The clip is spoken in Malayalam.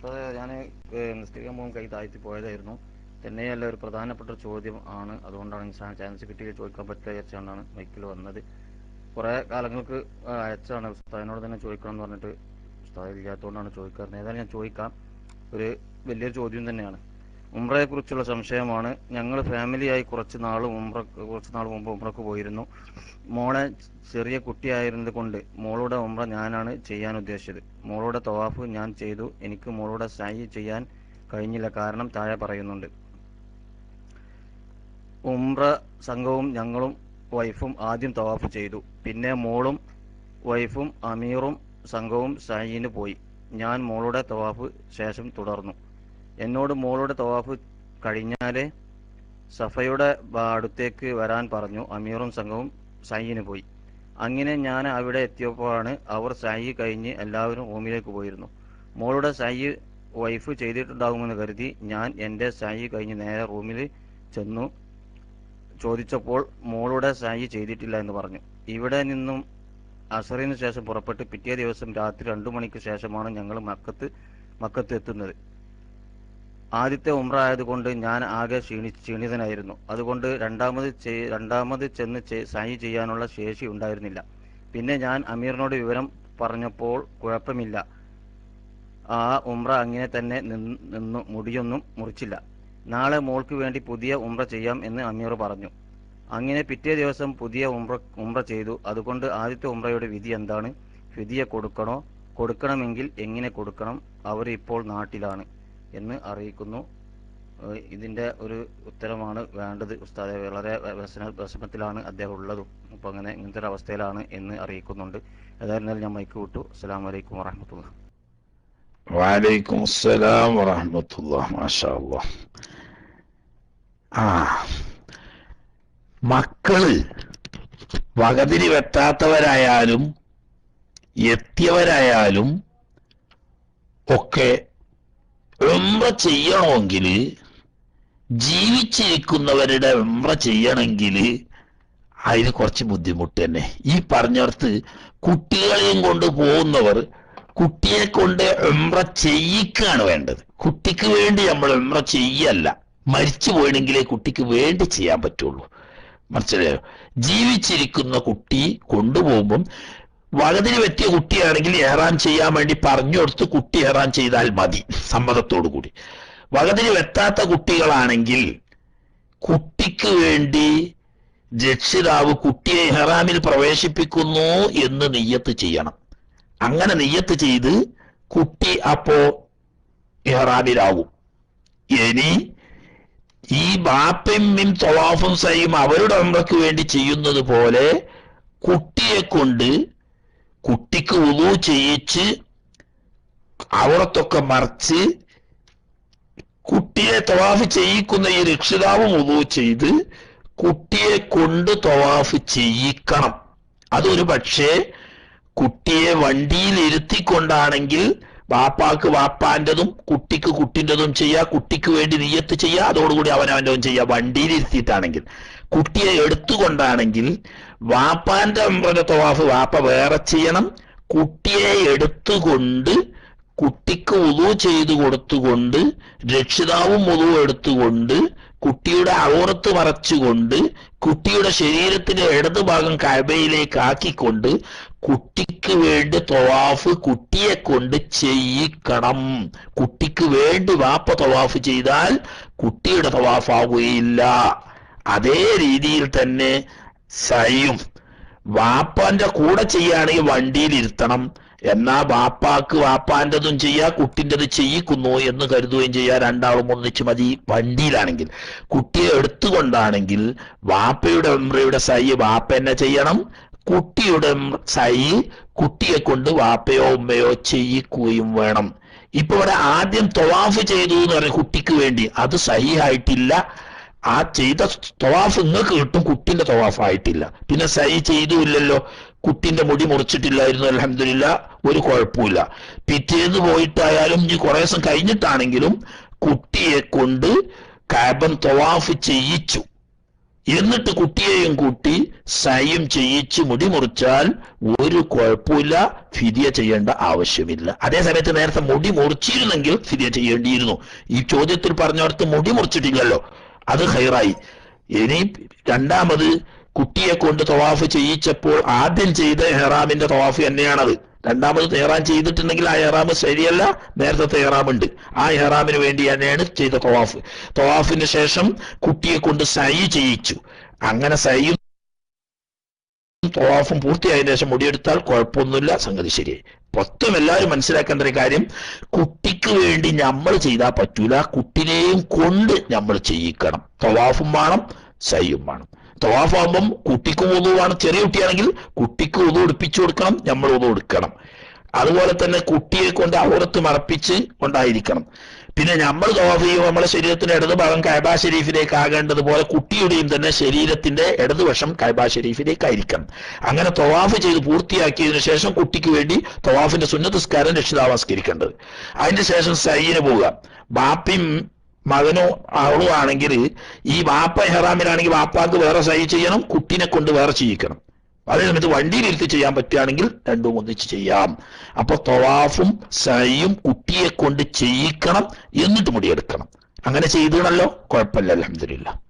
ഉസ്താദെ ഞാൻ നിസ്കരിക്കാൻ പോകുമ്പോൾ കൈ താഴ്ത്തി പോയതായിരുന്നു. തന്നെയല്ല ഒരു പ്രധാനപ്പെട്ട ചോദ്യം ആണ്. അതുകൊണ്ടാണ് ഇൻസാൻ ചാൻസ് കിട്ടിയ ചോദിക്കാൻ പറ്റില്ല വിചാരിച്ചാണ് മൈക്കിൽ വന്നത്. കുറേ കാലങ്ങൾക്ക് അയച്ചാണ് ഉസ്താദിനോട് തന്നെ ചോദിക്കണം എന്ന് പറഞ്ഞിട്ട് ഉസ്താദ് ഇല്ലാത്തതുകൊണ്ടാണ് ചോദിക്കാറുണ്ട് ഏതായാലും ഞാൻ ചോദിക്കാം. ഒരു വലിയൊരു ചോദ്യം തന്നെയാണ്. ഉംറയെ കുറിച്ചുള്ള സംശയമാണ് ഞങ്ങൾ ഫാമിലിയായി കുറച്ച് നാൾ ഉംറ കുറച്ച് നാൾ മുമ്പ് ഉംറക്ക് പോയിരുന്നു. മോളെ ചെറിയ കുട്ടിയായിരുന്നത് കൊണ്ട് മോളുടെ ഉംറ ഞാനാണ് ചെയ്യാൻ ഉദ്ദേശിച്ചത്. മോളുടെ തവാഫ് ഞാൻ ചെയ്തു. എനിക്ക് മോളുടെ സായി ചെയ്യാൻ കഴിഞ്ഞില്ല. കാരണം താഴെ പറയുന്നുണ്ട്. ഉംറ സംഘവും ഞങ്ങളും വൈഫും ആദ്യം തവാഫ് ചെയ്തു. പിന്നെ മോളും വൈഫും അമീറും സംഘവും സായിന് പോയി. ഞാൻ മോളുടെ തവാഫ് ശേഷം തുടർന്നു. എന്നോട് മോളുടെ തവാഫ് കഴിഞ്ഞാലേ സഫയുടെ അടുത്തേക്ക് വരാൻ പറഞ്ഞു. അമീറും സംഘവും സായിന് പോയി. അങ്ങനെ ഞാൻ അവിടെ എത്തിയപ്പോഴാണ് അവർ സായി കഴിഞ്ഞ് എല്ലാവരും ഹോമിലേക്ക് പോയിരുന്നു. മോളുടെ സായി വൈഫ് ചെയ്തിട്ടുണ്ടാകുമെന്ന് കരുതി ഞാൻ എന്റെ സായി കഴിഞ്ഞ് നേരെ റൂമിൽ ചെന്നു. ചോദിച്ചപ്പോൾ മോളുടെ സായി ചെയ്തിട്ടില്ല എന്ന് പറഞ്ഞു. ഇവിടെ നിന്നും അസറിന് ശേഷം പുറപ്പെട്ട് പിറ്റേ ദിവസം രാത്രി രണ്ടു മണിക്ക് ശേഷമാണ് ഞങ്ങൾ മക്കത്ത് മക്കത്ത് എത്തുന്നത്. ആദ്യത്തെ ഉംറ ആയതുകൊണ്ട് ഞാൻ ആകെ ക്ഷീണി ക്ഷീണിതനായിരുന്നു. അതുകൊണ്ട് രണ്ടാമത് രണ്ടാമത് ചെന്ന് സൈൻ ചെയ്യാനുള്ള ശേഷി ഉണ്ടായിരുന്നില്ല. പിന്നെ ഞാൻ അമീറിനോട് വിവരം പറഞ്ഞപ്പോൾ കുഴപ്പമില്ല. ആ ഉംറ അങ്ങനെ തന്നെ നിന്ന് നിന്നു മുടിയൊന്നും മുറിച്ചില്ല. നാളെ മോൾക്ക് വേണ്ടി പുതിയ ഉംറ ചെയ്യാം എന്ന് അമീർ പറഞ്ഞു. അങ്ങനെ പിറ്റേ ദിവസം പുതിയ ഉംറ ഉംറ ചെയ്തു. അതുകൊണ്ട് ആദ്യത്തെ ഉംറയുടെ വിധി എന്താണ്? വിധിയെ കൊടുക്കണോ? കൊടുക്കണമെങ്കിൽ എങ്ങനെ കൊടുക്കണം? അവർ ഇപ്പോൾ നാട്ടിലാണ്. എന്ന് അറിയിക്കുന്നു. ഇതിന്റെ ഒരു ഉത്തരമാണ് വേണ്ടത്. ഉസ്താദെ വളരെ വിഷമത്തിലാണ് അദ്ദേഹം ഉള്ളതും. അപ്പൊ അങ്ങനെ ഇങ്ങനത്തെ ഒരു അവസ്ഥയിലാണ് എന്ന് അറിയിക്കുന്നുണ്ട്. ഏതായിരുന്നാലും ഞാൻ മൈക്ക് വിട്ടു. അസ്സലാമു അലൈക്കും വറഹമത്തുള്ള. വലൈക്കും അസ്സലാം വറഹമത്തുള്ള മാഷാ ആ മക്കൾ വകതിരി വെട്ടാത്തവരായാലും എത്തിയവരായാലും ഒക്കെ ഉംറ ചെയ്യണമെങ്കിൽ ജീവിച്ചിരിക്കുന്നവരുടെ ഉംറ ചെയ്യണമെങ്കിൽ അതിന് കുറച്ച് ബുദ്ധിമുട്ട് തന്നെ. ഈ പറഞ്ഞിടത്ത് കുട്ടികളെയും കൊണ്ട് പോകുന്നവർ കുട്ടിയെ കൊണ്ട് ഉംറ ചെയ്യിക്കാണ് വേണ്ടത്. കുട്ടിക്ക് വേണ്ടി നമ്മൾ ഉംറ ചെയ്യല്ല. മരിച്ചു പോയണെങ്കിലേ കുട്ടിക്ക് വേണ്ടി ചെയ്യാൻ പറ്റുള്ളൂ. മനസ്സിലായോ? ജീവിച്ചിരിക്കുന്ന കുട്ടി കൊണ്ടുപോകുമ്പം വകതിന് പറ്റിയ കുട്ടിയാണെങ്കിൽ ഏറാൻ ചെയ്യാൻ വേണ്ടി പറഞ്ഞു കൊടുത്ത് കുട്ടി ഏറാൻ ചെയ്താൽ മതി സമ്മതത്തോടു കൂടി. വകതിന് വെത്താത്ത കുട്ടികളാണെങ്കിൽ കുട്ടിക്ക് വേണ്ടി രക്ഷിതാവ് കുട്ടിയെ ഹെറാമിൽ പ്രവേശിപ്പിക്കുന്നു എന്ന് നെയ്യത്ത് ചെയ്യണം. അങ്ങനെ നെയ്യത്ത് ചെയ്ത് കുട്ടി അപ്പോ ഹെറാമിലാവും ഇനി ഈ ബാപ്പയും തൊവാഫും സയും അവരുടെ അമ്മയ്ക്ക് വേണ്ടി ചെയ്യുന്നത് പോലെ കുട്ടിയെ കൊണ്ട് കുട്ടിക്ക് ഉളു ചെയ്യിച്ച് അവിടത്തൊക്കെ മറിച്ച് കുട്ടിയെ തവാഫ് ചെയ്യിക്കുന്ന ഈ രക്ഷിതാവും ഉളു ചെയ്ത് കുട്ടിയെ കൊണ്ട് തവാഫ് ചെയ്യിക്കണം. അതൊരു പക്ഷേ കുട്ടിയെ വണ്ടിയിൽ ഇരുത്തിക്കൊണ്ടാണെങ്കിൽ വാപ്പാക്ക് വാപ്പാന്റെതും കുട്ടിക്ക് കുട്ടിന്റെതും ചെയ്യാ കുട്ടിക്ക് വേണ്ടി നീയത്ത് ചെയ്യാ അതോടുകൂടി അവനവന്റെതും ചെയ്യുക വണ്ടിയിൽ ഇരുത്തിയിട്ടാണെങ്കിൽ കുട്ടിയെ എടുത്തുകൊണ്ടാണെങ്കിൽ വാപ്പാന്റെ അമ്പ്രന്റെ തവാഫ് വാപ്പ വേറെ ചെയ്യണം. കുട്ടിയെ എടുത്തുകൊണ്ട് കുട്ടിക്ക് ഉതു ചെയ്തു കൊടുത്തുകൊണ്ട് രക്ഷിതാവും ഉതു എടുത്തുകൊണ്ട് കുട്ടിയുടെ ഔറത്ത് മറച്ചുകൊണ്ട് കുട്ടിയുടെ ശരീരത്തിന്റെ ഇടതുഭാഗം കഴബയിലേക്ക് ആക്കിക്കൊണ്ട് കുട്ടിക്ക് വേണ്ടി തൊവാഫ് കുട്ടിയെ കൊണ്ട് ചെയ്യിക്കണം. കുട്ടിക്ക് വേണ്ടി വാപ്പ തൊവാഫ് ചെയ്താൽ കുട്ടിയുടെ തവാഫ് ആവുകയില്ല അതേ രീതിയിൽ തന്നെ സയും വാപ്പാന്റെ കൂടെ ചെയ്യുകയാണെങ്കിൽ വണ്ടിയിൽ ഇരുത്തണം. എന്നാ വാപ്പാക്ക് വാപ്പാന്റെതും ചെയ്യാ കുട്ടിന്റെത് ചെയ്യിക്കുന്നു എന്ന് കരുതുകയും ചെയ്യാ രണ്ടാളും ഒന്നിച്ച് മതി വണ്ടിയിലാണെങ്കിൽ. കുട്ടിയെ എടുത്തുകൊണ്ടാണെങ്കിൽ വാപ്പയുടെ ഉംറയുടെ സൈ വാപ്പ എന്നെ ചെയ്യണം. കുട്ടിയുടെ സൈ കുട്ടിയെ കൊണ്ട് വാപ്പയോ ഉമ്മയോ ചെയ്യിക്കുകയും വേണം. ഇപ്പൊ ഇവിടെ ആദ്യം തൊവാഫ് ചെയ്തു എന്ന് പറഞ്ഞ കുട്ടിക്ക് വേണ്ടി. അത് സഹിയായിട്ടില്ല. ആ ചെയ്ത തവാഫ് നിങ്ങൾക്ക് കിട്ടും കുട്ടിന്റെ തൊവാഫ് ആയിട്ടില്ല പിന്നെ സൈ ചെയ്തുമില്ലല്ലോ. കുട്ടിന്റെ മുടി മുറിച്ചിട്ടില്ലായിരുന്നു അലഹമില്ല ഒരു കുഴപ്പമില്ല പിറ്റേന്ന് പോയിട്ടായാലും ഇനി കുറെ ദിവസം കഴിഞ്ഞിട്ടാണെങ്കിലും കുട്ടിയെ കൊണ്ട് കാബൻ തവാഫ് ചെയ്യിച്ചു. എന്നിട്ട് കുട്ടിയെയും കൂട്ടി സൈയും ചെയ്യിച്ച് മുടി മുറിച്ചാൽ ഒരു കുഴപ്പമില്ല ഫിദിയ ചെയ്യേണ്ട ആവശ്യമില്ല. അതേ സമയത്ത് നേരത്തെ മുടി മുറിച്ചിരുന്നെങ്കിൽ ഫിദിയ ചെയ്യേണ്ടിയിരുന്നു. ഈ ചോദ്യത്തിൽ പറഞ്ഞവർക്ക് മുടി മുറിച്ചിട്ടില്ലല്ലോ. അത് ഹൈറായി ഇനി രണ്ടാമത് കുട്ടിയെ കൊണ്ട് തവാഫ് ചെയ്യിച്ചപ്പോൾ ആദ്യം ചെയ്ത എഹ്റാമിന്റെ തവാഫ് തന്നെയാണത്. രണ്ടാമത് എഹ്റാം ചെയ്തിട്ടുണ്ടെങ്കിൽ ആ എഹ്റാം ശരിയല്ല നേരത്തെ തെഹ്റാമുണ്ട് ആ എഹ്റാമിന് വേണ്ടി തന്നെയാണ് ചെയ്ത തവാഫ്. തവാഫിന് ശേഷം കുട്ടിയെ കൊണ്ട് സൈ ചെയ്യിച്ചു. അങ്ങനെ സൈയും തവാഫും പൂർത്തിയായതിനു ശേഷം മുടിയെടുത്താൽ കുഴപ്പമൊന്നുമില്ല സംഗതി ശരിയായി. മൊത്തം എല്ലാവരും മനസ്സിലാക്കേണ്ട ഒരു കാര്യം കുട്ടിക്ക് വേണ്ടി നമ്മൾ ചെയ്താൽ പറ്റൂല. കുട്ടിനെയും കൊണ്ട് നമ്മൾ ചെയ്യിക്കണം. തവാഫും വേണം സയ്യും വേണം. തവാഫാകുമ്പം കുട്ടിക്ക് ഉതുവാണ് ചെറിയ കുട്ടിയാണെങ്കിൽ കുട്ടിക്ക് ഉതു എടുപ്പിച്ചു കൊടുക്കണം നമ്മൾ ഉതു എടുക്കണം. അതുപോലെ തന്നെ കുട്ടിയെ കൊണ്ട് ഔറത്ത് മറപ്പിച്ച് കൊണ്ടായിരിക്കണം. പിന്നെ നമ്മൾ തോഫ് ചെയ്യുമ്പോൾ നമ്മുടെ ശരീരത്തിന്റെ ഇടതുഭാഗം കൈബാ ഷെരീഫിലേക്ക് ആകേണ്ടതുപോലെ കുട്ടിയുടെയും തന്നെ ശരീരത്തിന്റെ ഇടതുവശം കൈബാ ഷെരീഫിലേക്ക് ആയിരിക്കണം അങ്ങനെ തവാഫ് ചെയ്ത് പൂർത്തിയാക്കിയതിനു ശേഷം കുട്ടിക്ക് വേണ്ടി തവാഫിന്റെ സുന്നതസ്കാരം രക്ഷിതാവാസ്കരിക്കേണ്ടത്. അതിന്റെ ശേഷം സയ്യിന് പോവുക. ബാപ്പിയും മകനോ അവളോ ഈ വാപ്പ ഹെറാമിലാണെങ്കിൽ വാപ്പാക്ക് വേറെ സൈ ചെയ്യണം കുട്ടിനെ കൊണ്ട് വേറെ ചെയ്യിക്കണം. അതേ സമയത്ത് വണ്ടിയിലിരുത്തി ചെയ്യാൻ പറ്റുകയാണെങ്കിൽ രണ്ടും ഒന്നിച്ച് ചെയ്യാം. അപ്പൊ തൊവാഫും സയും കുട്ടിയെ കൊണ്ട് ചെയ്യിക്കണം എന്നിട്ട് മുടിയെടുക്കണം. അങ്ങനെ ചെയ്തണല്ലോ കുഴപ്പമില്ല അലഹമില്ല